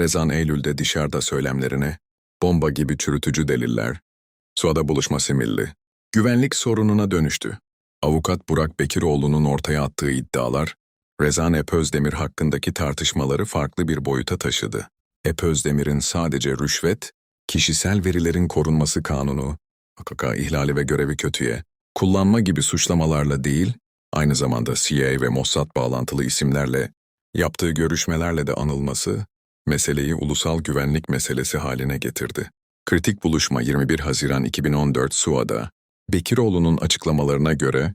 Rezan Eylül'de dışarıda söylemlerine, bomba gibi çürütücü deliller, Suada buluşması milli, güvenlik sorununa dönüştü. Avukat Burak Bekiroğlu'nun ortaya attığı iddialar, Rezan Epözdemir hakkındaki tartışmaları farklı bir boyuta taşıdı. Epözdemir'in sadece rüşvet, kişisel verilerin korunması kanunu, HKK ihlali ve görevi kötüye, kullanma gibi suçlamalarla değil, aynı zamanda CIA ve Mossad bağlantılı isimlerle, yaptığı görüşmelerle de anılması, meseleyi ulusal güvenlik meselesi haline getirdi. Kritik buluşma 21 Haziran 2014 Suada, Bekiroğlu'nun açıklamalarına göre,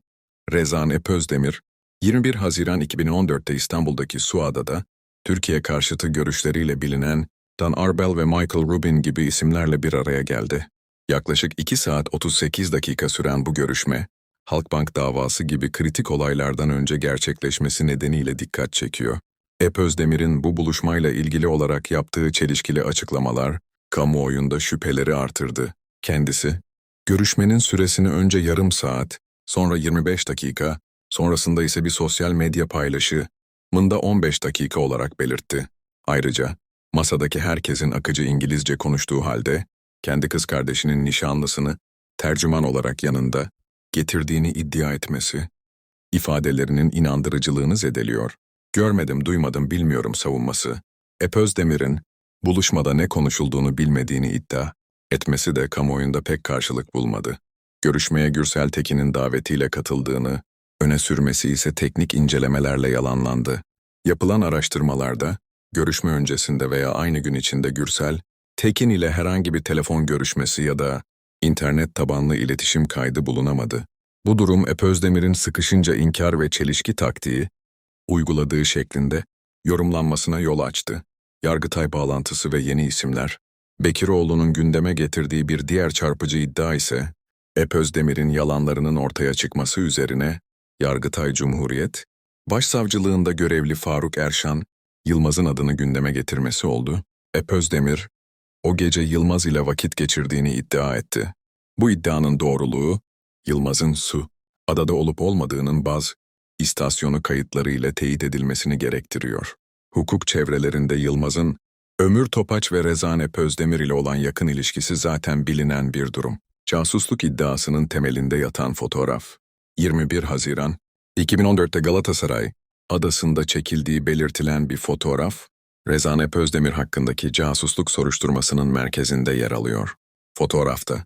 Rezan Epözdemir, 21 Haziran 2014'te İstanbul'daki Suada'da, Türkiye karşıtı görüşleriyle bilinen Dan Arbel ve Michael Rubin gibi isimlerle bir araya geldi. Yaklaşık 2 saat 38 dakika süren bu görüşme, Halkbank davası gibi kritik olaylardan önce gerçekleşmesi nedeniyle dikkat çekiyor. Ep Özdemir'in bu buluşmayla ilgili olarak yaptığı çelişkili açıklamalar, kamuoyunda şüpheleri artırdı. Kendisi, görüşmenin süresini önce yarım saat, sonra 25 dakika, sonrasında ise bir sosyal medya paylaşı, mında 15 dakika olarak belirtti. Ayrıca, masadaki herkesin akıcı İngilizce konuştuğu halde, kendi kız kardeşinin nişanlısını tercüman olarak yanında getirdiğini iddia etmesi, ifadelerinin inandırıcılığını zedeliyor. Görmedim, duymadım, bilmiyorum savunması. Ep Özdemir'in buluşmada ne konuşulduğunu bilmediğini iddia etmesi de kamuoyunda pek karşılık bulmadı. Görüşmeye Gürsel Tekin'in davetiyle katıldığını, öne sürmesi ise teknik incelemelerle yalanlandı. Yapılan araştırmalarda, görüşme öncesinde veya aynı gün içinde Gürsel, Tekin ile herhangi bir telefon görüşmesi ya da internet tabanlı iletişim kaydı bulunamadı. Bu durum Ep Özdemir'in sıkışınca inkar ve çelişki taktiği, uyguladığı şeklinde yorumlanmasına yol açtı. Yargıtay bağlantısı ve yeni isimler, Bekiroğlu'nun gündeme getirdiği bir diğer çarpıcı iddia ise, Ep Özdemir'in yalanlarının ortaya çıkması üzerine, Yargıtay Cumhuriyet, Başsavcılığında görevli Faruk Erşan, Yılmaz'ın adını gündeme getirmesi oldu. Ep Özdemir, o gece Yılmaz ile vakit geçirdiğini iddia etti. Bu iddianın doğruluğu, Yılmaz'ın su, adada olup olmadığının baz, istasyonu kayıtları ile teyit edilmesini gerektiriyor. Hukuk çevrelerinde Yılmaz'ın, Ömür Topaç ve Rezane Pözdemir ile olan yakın ilişkisi zaten bilinen bir durum. Casusluk iddiasının temelinde yatan fotoğraf. 21 Haziran 2014'te Galatasaray adasında çekildiği belirtilen bir fotoğraf, Rezane Pözdemir hakkındaki casusluk soruşturmasının merkezinde yer alıyor. Fotoğrafta,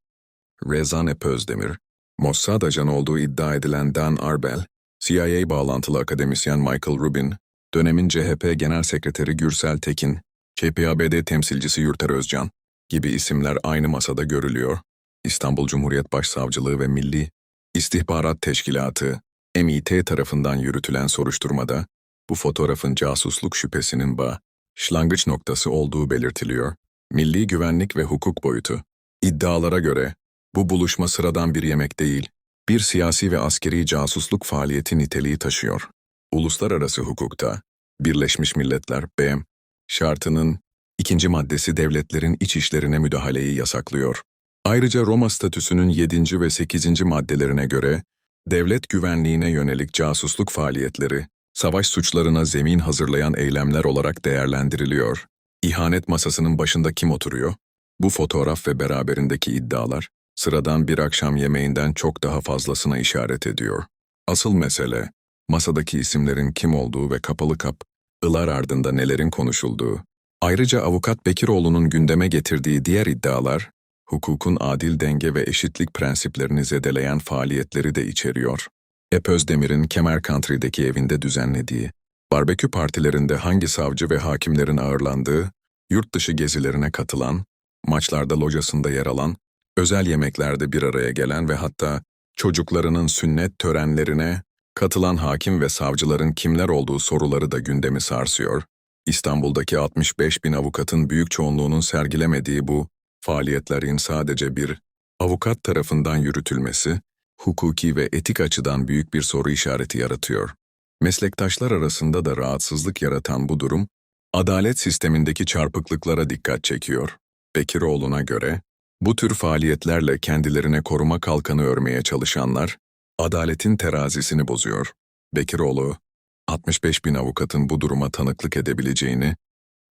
Rezane Pözdemir, Mossad ajanı olduğu iddia edilen Dan Arbel, CIA bağlantılı akademisyen Michael Rubin, dönemin CHP Genel Sekreteri Gürsel Tekin, KPABD temsilcisi Yurter Özcan gibi isimler aynı masada görülüyor. İstanbul Cumhuriyet Başsavcılığı ve Milli İstihbarat Teşkilatı, MİT tarafından yürütülen soruşturmada, bu fotoğrafın casusluk şüphesinin başlangıç noktası olduğu belirtiliyor. Milli güvenlik ve hukuk boyutu. İddialara göre, bu buluşma sıradan bir yemek değil, bir siyasi ve askeri casusluk faaliyeti niteliği taşıyor. Uluslararası hukukta, Birleşmiş Milletler, BM, şartının ikinci maddesi devletlerin iç işlerine müdahaleyi yasaklıyor. Ayrıca Roma statüsünün 7. ve 8. maddelerine göre, devlet güvenliğine yönelik casusluk faaliyetleri, savaş suçlarına zemin hazırlayan eylemler olarak değerlendiriliyor. İhanet masasının başında kim oturuyor? Bu fotoğraf ve beraberindeki iddialar, sıradan bir akşam yemeğinden çok daha fazlasına işaret ediyor. Asıl mesele, masadaki isimlerin kim olduğu ve kapalı kap, ılar ardında nelerin konuşulduğu. Ayrıca avukat Bekiroğlu'nun gündeme getirdiği diğer iddialar, hukukun adil denge ve eşitlik prensiplerini zedeleyen faaliyetleri de içeriyor. Ep Özdemir'in Kemer Country'deki evinde düzenlediği, barbekü partilerinde hangi savcı ve hakimlerin ağırlandığı, yurt dışı gezilerine katılan, maçlarda locasında yer alan, özel yemeklerde bir araya gelen ve hatta çocuklarının sünnet törenlerine katılan hakim ve savcıların kimler olduğu soruları da gündemi sarsıyor. İstanbul'daki 65 bin avukatın büyük çoğunluğunun sergilemediği bu faaliyetlerin sadece bir avukat tarafından yürütülmesi, hukuki ve etik açıdan büyük bir soru işareti yaratıyor. Meslektaşlar arasında da rahatsızlık yaratan bu durum, adalet sistemindeki çarpıklıklara dikkat çekiyor. Bekiroğlu'na göre, bu tür faaliyetlerle kendilerine koruma kalkanı örmeye çalışanlar, adaletin terazisini bozuyor. Bekiroğlu, 65 bin avukatın bu duruma tanıklık edebileceğini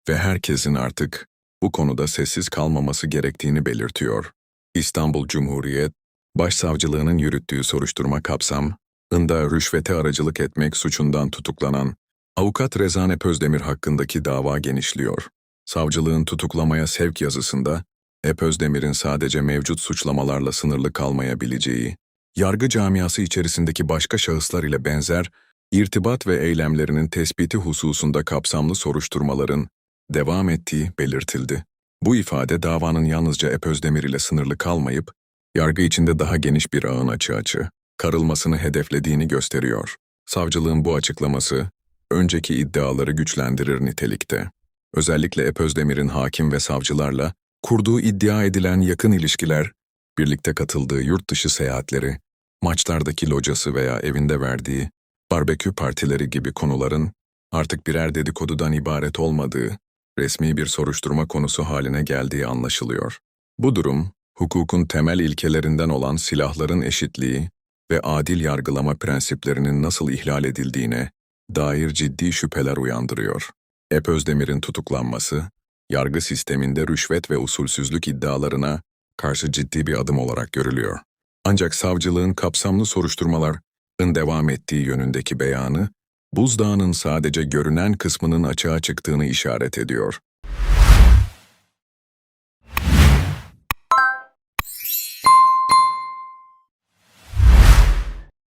ve herkesin artık bu konuda sessiz kalmaması gerektiğini belirtiyor. İstanbul Cumhuriyet Başsavcılığının yürüttüğü soruşturma kapsam, ında rüşvete aracılık etmek suçundan tutuklanan avukat Rezan Epözdemir hakkındaki dava genişliyor. Savcılığın tutuklamaya sevk yazısında, Epözdemir'in sadece mevcut suçlamalarla sınırlı kalmayabileceği, yargı camiası içerisindeki başka şahıslar ile benzer, irtibat ve eylemlerinin tespiti hususunda kapsamlı soruşturmaların devam ettiği belirtildi. Bu ifade davanın yalnızca Epözdemir ile sınırlı kalmayıp, yargı içinde daha geniş bir ağın açı açı, karılmasını hedeflediğini gösteriyor. Savcılığın bu açıklaması, önceki iddiaları güçlendirir nitelikte. Özellikle Epözdemir'in hakim ve savcılarla kurduğu iddia edilen yakın ilişkiler, birlikte katıldığı yurt dışı seyahatleri, maçlardaki locası veya evinde verdiği barbekü partileri gibi konuların artık birer dedikodudan ibaret olmadığı, resmi bir soruşturma konusu haline geldiği anlaşılıyor. Bu durum, hukukun temel ilkelerinden olan silahların eşitliği ve adil yargılama prensiplerinin nasıl ihlal edildiğine dair ciddi şüpheler uyandırıyor. Ep Özdemir'in tutuklanması, yargı sisteminde rüşvet ve usulsüzlük iddialarına karşı ciddi bir adım olarak görülüyor. Ancak savcılığın kapsamlı soruşturmaların devam ettiği yönündeki beyanı, buzdağının sadece görünen kısmının açığa çıktığını işaret ediyor.